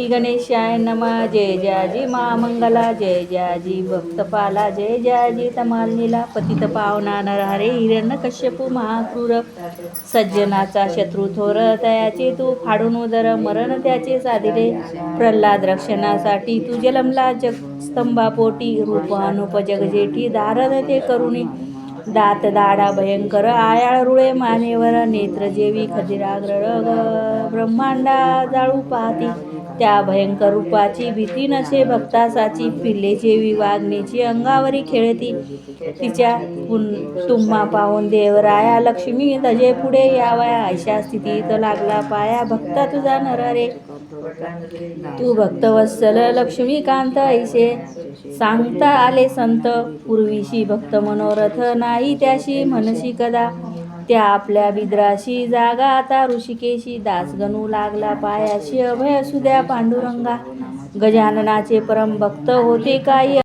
श्री गणेशाय नमा. जय जयाजी मंगला. जय जयाजी भक्तपाला. जय जयाजी तमालनीला. पतित पावना नरहरे. हिरण कश्यपू महाक्रूर. सज्जनाचा शत्रू थोर. तयाचे तू फाडून उदर. मरण त्याचे साधिले. प्रल्हाद रक्षणासाठी तू जलमला जगस्तंभापोटी रूप अनुप जगजेठी. धारण ते करुणी. दात दाडा भयंकर. आयाळ रुळे मानेवर. नेत्र जेवी खदिराग्र ब्रह्मांडा जाळू पाहती. त्या भयंकर रूपाची भीती नसे भक्तासाची. पिल्ले जेवी अंगावरी खेळती. तिच्या पुन- तुम्हा पाहून देवराया लक्ष्मी तजे पुढे यावया. अशा स्थितीत लागला पाया. भक्ता तुझा नररे तू भक्तवत्सल लक्ष्मीकांत ऐसे. सांगता आले संत. पूर्वीशी भक्त मनोरथ नाही त्याशी. मनशी कदा त्या आपल्या बिद्राशी जागा आता ऋषिकेशी दास गणू लागला पायाशी अभय असू द्या पांडुरंगा. गजाननाचे परम भक्त होते काही